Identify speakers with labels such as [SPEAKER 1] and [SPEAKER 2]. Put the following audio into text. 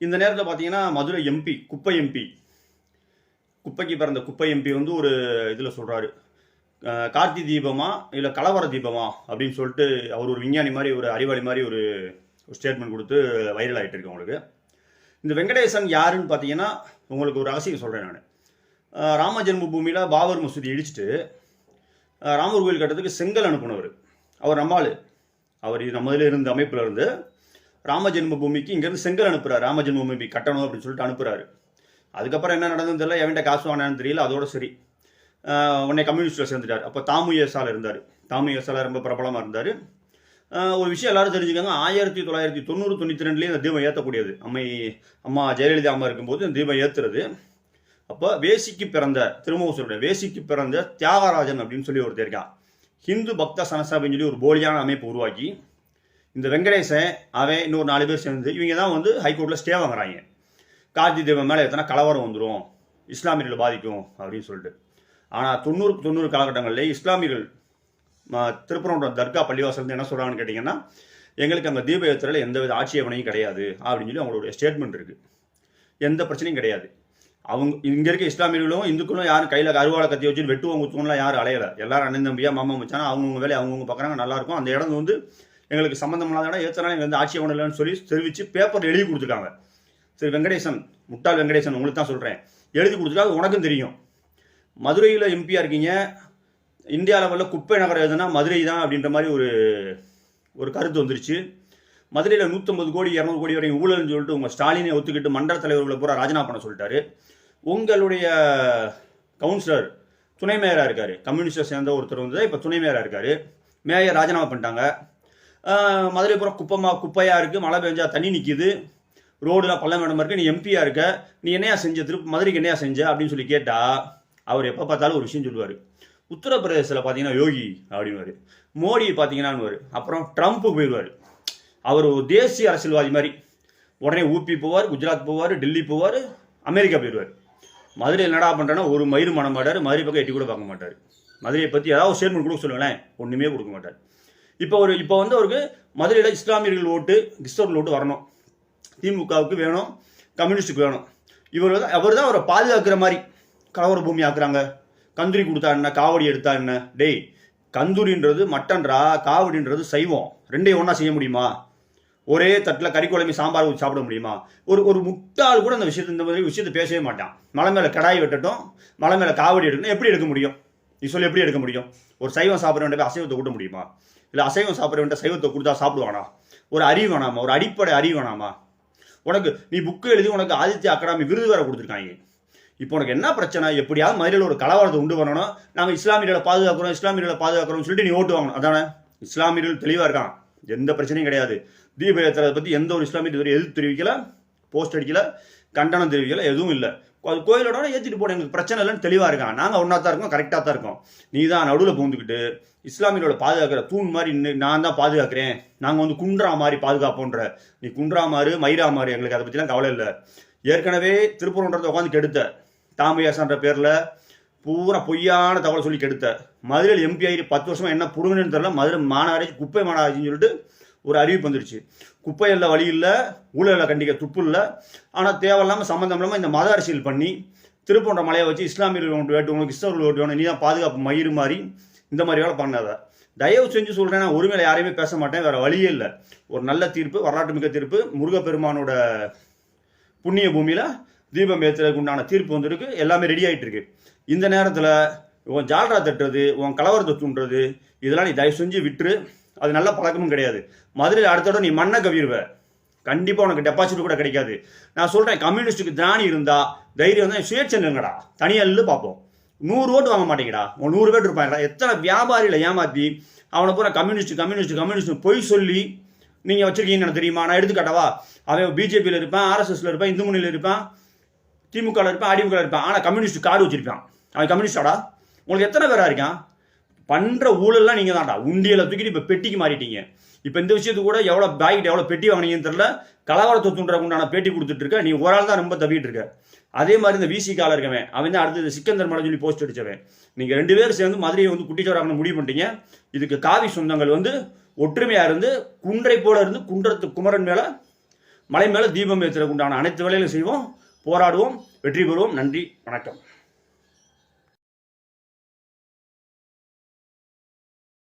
[SPEAKER 1] இந்த நேரத்தில் பார்த்தீங்கன்னா மதுரை எம்பி குப்பை எம்பி குப்பைக்கு பிறந்த குப்பை எம்பி வந்து ஒரு இதில் சொல்கிறாரு கார்த்தி தீபமா இல்லை கலவர தீபமா அப்படின்னு சொல்லிட்டு அவர் ஒரு விஞ்ஞானி மாதிரி ஒரு அறிவாளி மாதிரி ஒரு ஸ்டேட்மெண்ட் கொடுத்து வைரல் ஆகிட்டு இருக்கு உங்களுக்கு இந்த வெங்கடேசன் யாருன்னு பார்த்தீங்கன்னா உங்களுக்கு ஒரு ரகசியம் சொல்கிறேன் நான். ராம ஜென்ம பூமியில் பாபர் மசூதி இடிச்சிட்டு ராமர் கோயில் கட்டத்துக்கு செங்கல் அனுப்புனவர். அவர் நம்மாள். அவர் நம்ம இதில் இருந்த அமைப்பில் இருந்து ராம பூமிக்கு இங்கேருந்து செங்கல் அனுப்புகிறார் ராம பூமி கட்டணும் அப்படின்னு சொல்லிட்டு அனுப்புகிறாரு அதுக்கப்புறம் என்ன நடந்ததுன்னு தெரியல. எவன்கிட்ட காசு வாங்கினான்னு தெரியல. அதோட சரி. உடனே கம்யூனிஸ்டில் சேர்ந்துட்டார். அப்போ தாமுயசால் இருந்தார். தாமு ரொம்ப பிரபலமாக இருந்தார். ஒரு விஷயம் எல்லாரும் தெரிஞ்சுக்கோங்க. ஆயிரத்தி தொள்ளாயிரத்தி தொண்ணூறு தொண்ணூற்றி ரெண்டுலேயே இந்த தீபம் ஏற்றக்கூடியது அம்மை அம்மா ஜெயலலிதா அம்மா இருக்கும்போது இந்த தீபம் ஏற்றுறது அப்போ வேசிக்கு பிறந்த திருமூசருடைய வேசிக்கு பிறந்த தியாகராஜன் அப்படின்னு சொல்லி ஒருத்தர் இருக்கான் ஹிந்து பக்த சனசபைன்னு சொல்லி ஒரு போலியான அமைப்பு உருவாக்கி இந்த வெங்கடேசன் அவன் இன்னொரு நாலு பேர் சேர்ந்து இவங்க தான் வந்து ஹைகோர்ட்டில் ஸ்டே வாங்குறாங்க. கார்த்தி தீபம் மேலே எத்தனை கலவரம் வந்துடும் இஸ்லாமியர்களை பாதிக்கும் அப்படின்னு சொல்லிட்டு. ஆனால் தொண்ணூறுக்கு தொண்ணூறு காலகட்டங்களில் இஸ்லாமியர்கள் ம- திருப்பரங்குன்றம் தர்கா பள்ளிவாசல் என்ன சொல்கிறாங்கன்னு கேட்டிங்கன்னா எங்களுக்கு அங்கே தீப ஏற்றுறதுல எந்தவித ஆட்சேபனையும் கிடையாது அப்படின்னு சொல்லி அவங்களுடைய ஸ்டேட்மெண்ட் இருக்குது எந்த பிரச்சனையும் கிடையாது. அவங்க இங்கே இருக்க இஸ்லாமியர்களும் இந்துக்களும் யாரும் கையில் அருவாளை கத்தி வச்சு வெட்டுவோம் குத்துவோம்லாம் யாரும் அலையலை. எல்லாரும் அண்ணன் தம்பியா மாமா மச்சானா அவங்கவுங்க வேலையை அவங்கவுங்க பார்க்குறாங்க நல்லா இருக்கும். அந்த இடம் வந்து எங்களுக்கு சம்மந்தம் இல்லாத இடம் ஏற்றனால எங்களுக்கு வந்து ஆட்சியை இல்லைன்னு சொல்லி தெரிவித்து பேப்பர் எழுதி கொடுத்துருக்காங்க. சரி வெங்கடேசன் முட்டாள் வெங்கடேசன் உங்களுக்கு தான் சொல்கிறேன் எழுதி கொடுத்துட்டா அது உனக்கும் தெரியும். மதுரையில் எம்பியாக இருக்கீங்க. இந்தியா லெவலில் குப்பை நகரம் எதுனா மதுரை தான் அப்படின்ற மாதிரி ஒரு ஒரு கருத்து வந்துருச்சு. மதுரையில் நூற்றம்பது கோடி இரநூறு கோடி வரைக்கும் ஊழல்னு சொல்லிட்டு உங்கள் ஸ்டாலினை ஒத்துக்கிட்டு மண்டல தலைவர்களை பூரா ராஜினாமா பண்ண சொல்லிட்டாரு. உங்களுடைய கவுன்சிலர் துணை மேயராக இருக்கார். கம்யூனிஸ்டை சேர்ந்த ஒருத்தர் வந்து இப்போ துணை மேயராக இருக்கார். மேயர் ராஜினாமா பண்ணிட்டாங்க. மதுரை பூரா குப்பமா குப்பையாக இருக்குது மழை பெஞ்சா தண்ணி நிற்கிது ரோடுலாம் பள்ளம் மேடம் இருக்குது நீ எம்பியாக இருக்க. நீ என்னையா செஞ்ச திருப்பி மதுரைக்கு என்னையா செஞ்ச? அப்படின்னு சொல்லி கேட்டால் அவர் எப்போ பார்த்தாலும் ஒரு விஷயம் சொல்லுவார். உத்தரப்பிரதேசத்தில் பார்த்தீங்கன்னா யோகி அப்படின்வாரு மோடி பார்த்தீங்கன்னான்னு அப்புறம் ட்ரம்ப்பு போயிடுவார். அவர் ஒரு தேசிய அரசியல்வாதி மாதிரி. உடனே ஊபி போவார் குஜராத் போவார் டெல்லி போவார் அமெரிக்கா போயிடுவார். மதுரையில் என்னடா பண்ணுறேன்னா ஒரு மயிறு மனம் மாட்டார். மதுரை பக்கம் எட்டி கூட பார்க்க மாட்டார். மதுரையை பற்றி ஏதாவது ஸ்டேட்மெண்ட் கொடுக்க சொல்லுங்களேன். ஒன்றுமே கொடுக்க மாட்டார். இப்போ ஒரு இப்போ வந்து அவருக்கு மதுரையில் இஸ்லாமியர்கள் ஓட்டு கிறிஸ்தவர்கள் ஓட்டு வரணும். திமுகவுக்கு வேணும் கம்யூனிஸ்டுக்கு வேணும். இவர் தான் அவர் தான் அவரை பாதுகாக்கிற மாதிரி கலவர பூமி ஆக்குறாங்க. கந்துரி கொடுத்தா என்ன காவடி எடுத்தா என்ன? டேய் கந்தூரின்றது மட்டன்றா காவடின்றது சைவம். ரெண்டையும் ஒன்றா செய்ய முடியுமா? ஒரே தட்டில் கறி குழம்பு சாம்பார் ஊற்றி சாப்பிட முடியுமா? ஒரு ஒரு முட்டாள் கூட அந்த விஷயத்தை இந்த மாதிரி விஷயத்தை பேசவே மாட்டான். மலை மேலே கடாய் வெட்டட்டும் மலை மேலே காவடி எடுக்கணும் எப்படி எடுக்க முடியும்? நீ சொல்லி எப்படி எடுக்க முடியும்? ஒரு சைவம் சாப்பிட வேண்டிய அசைவத்தை கூட்ட முடியுமா? இல்லை அசைவம் சாப்பிட சைவத்தை கொடுத்தா சாப்பிடுவானா? ஒரு அறிவு வேணாமா? ஒரு அடிப்படை அறிவு வேணாமா? உனக்கு நீ புக்கு எழுதி உனக்கு ஆதித்ய அகாடமி விருது வேற கொடுத்துருக்காங்க. இப்போ உனக்கு என்ன பிரச்சனை? எப்படியாவது மதுரையில் ஒரு கலவரத்தை உண்டு பண்ணணும். நாங்கள் இஸ்லாமியர்களை பாதுகாக்கிறோம் இஸ்லாமியர்களை பாதுகாக்கிறோம்னு சொல்லிட்டு நீ ஓட்டு வாங்கணும். அதானே? இஸ்லாமியர்கள் தெளிவாக இருக்கான் எந்த பிரச்சனையும் கிடையாது. தீப பற்றி எந்த ஒரு இஸ்லாமிய இதுவரை எதிர்ப்பு தெரிவிக்கல போஸ்ட் அடிக்கல கண்டனம் தெரிவிக்கல எதுவும் இல்லை. அது கோயிலோட ஏற்றிட்டு போன எங்களுக்கு பிரச்சனை இல்லைன்னு தெளிவாக இருக்கான் நாங்கள் ஒன்றா தான் இருக்கோம் கரெக்டாக தான் இருக்கோம். நீ தான் நடுவில் பூந்துக்கிட்டு இஸ்லாமியரோட பாதுகாக்கிற தூண் மாதிரி நான் தான் பாதுகாக்கிறேன். நாங்கள் வந்து குன்றா மாதிரி பாதுகாப்போன்ற. நீ குன்றா மாறு மயிரா மாறு எங்களுக்கு அதை பற்றிலாம் கவலை இல்லை. ஏற்கனவே திருப்பூர்ன்றதை உட்காந்து கெடுத்த. தாமையாசான்ற பேரில் பூரா பொய்யான தகவல் சொல்லி கெடுத்த. மதுரையில் எம்பி ஆகி பத்து வருஷமாக என்ன புடுங்கன்னு தெரியல. மதுரை மாநகராட்சி குப்பை மாநகராட்சின்னு சொல்லிட்டு ஒரு அறிவிப்பு வந்துருச்சு குப்பை இல்லை வழி இல்லை ஊழலை கண்டிக்க துப்பு இல்லை. ஆனால் தேவையில்லாமல் சம்மந்தம் இல்லாமல் இந்த மத அரசியல் பண்ணி திருப்போன்ற மலையை வச்சு இஸ்லாமியர்கள் ஓட்டு வேட்டும் உங்களுக்கு கிறிஸ்தவர்கள் ஓட்டு வேணும் நீ தான் பாதுகாப்பு மயிறு மாதிரி இந்த மாதிரி வேலை பண்ணாத. தயவு செஞ்சு சொல்கிறேன் நான் ஒருமையில யாரையுமே பேச மாட்டேன் வேறு வழியே இல்லை. ஒரு நல்ல தீர்ப்பு வரலாற்று மிக்க தீர்ப்பு முருகப்பெருமானோட புண்ணிய பூமியில் தீபம் ஏற்றுறதுக்கு உண்டான தீர்ப்பு வந்திருக்கு. எல்லாமே ரெடி ஆகிட்டு இருக்கு. இந்த நேரத்தில் உன் ஜால்ரா தட்டுறது உன் கலவரத்தை தூண்டுறது இதெல்லாம் நீ தயவு செஞ்சு விட்டுரு. அது நல்ல பழக்கமும் கிடையாது. மதுரையில் அடுத்த தடவை நீ மண்ணை கவிருவ. கண்டிப்பாக உனக்கு டெபாசிட் கூட கிடைக்காது. நான் சொல்கிறேன் கம்யூனிஸ்ட்டுக்கு திராணி இருந்தால் தைரியம் தான் சுயேட்சை இல்லைங்கடா தனியல்லு பார்ப்போம் நூறு ஓட்டு வாங்க மாட்டேங்கடா. உன் நூறு பேர் இருப்பாங்கடா எத்தனை வியாபாரியில் ஏமாற்றி அவனை பூரா கம்யூனிஸ்ட் கம்யூனிஸ்ட் கம்யூனிஸ்ட் பொய் சொல்லி நீங்கள் வச்சுருக்கீங்கன்னு எனக்கு தெரியுமா? நான் எடுத்துக்காட்டவா? அவன் பிஜேபியில் இருப்பான் ஆர்எஸ்எஸ்ல இருப்பான் இந்து முன்னணியில் இருப்பான் திமுகவில் இருப்பான் அடிமுகவில் இருப்பான். ஆனால் கம்யூனிஸ்ட் கார்டு வச்சிருப்பான். அவன் கம்யூனிஸ்டாடா உங்களுக்கு எத்தனை பேராக இருக்கான்? பண்ற ஊழல்லாம் நீங்க தான்டா. உண்டியலை தூக்கிட்டு இப்ப பெட்டிக்கு மாறிட்டீங்க. இப்ப இந்த விஷயத்து கூட எவ்வளவு பாக்கெட் எவ்வளவு பெட்டி வாங்கினீங்கன்னு தெரியல. கலவரத்தை தூண்டுறக்கு உண்டான பேட்டி கொடுத்துட்டு இருக்க. நீ ஒரு ஆள் தான் ரொம்ப தவிட்டு இருக்க. அதே மாதிரி இந்த விசி கால இருக்கவன் அவன் தான் அடுத்தது சிக்கந்தர் மலை சொல்லி போஸ்ட் அடிச்சவன். நீங்க ரெண்டு பேரும் சேர்ந்து மதுரையை வந்து குட்டிச்சோராகணும் முடிவு பண்ணிட்டீங்க. இதுக்கு காவி சொந்தங்கள் வந்து ஒற்றுமையா இருந்து குன்றை போல இருந்து குன்றத்து குமரன் மேல மலை மேலே தீபம் ஏற்றுறதுக்கு உண்டான அனைத்து வேலைகளும் செய்வோம். போராடுவோம். வெற்றி பெறுவோம். நன்றி. வணக்கம்.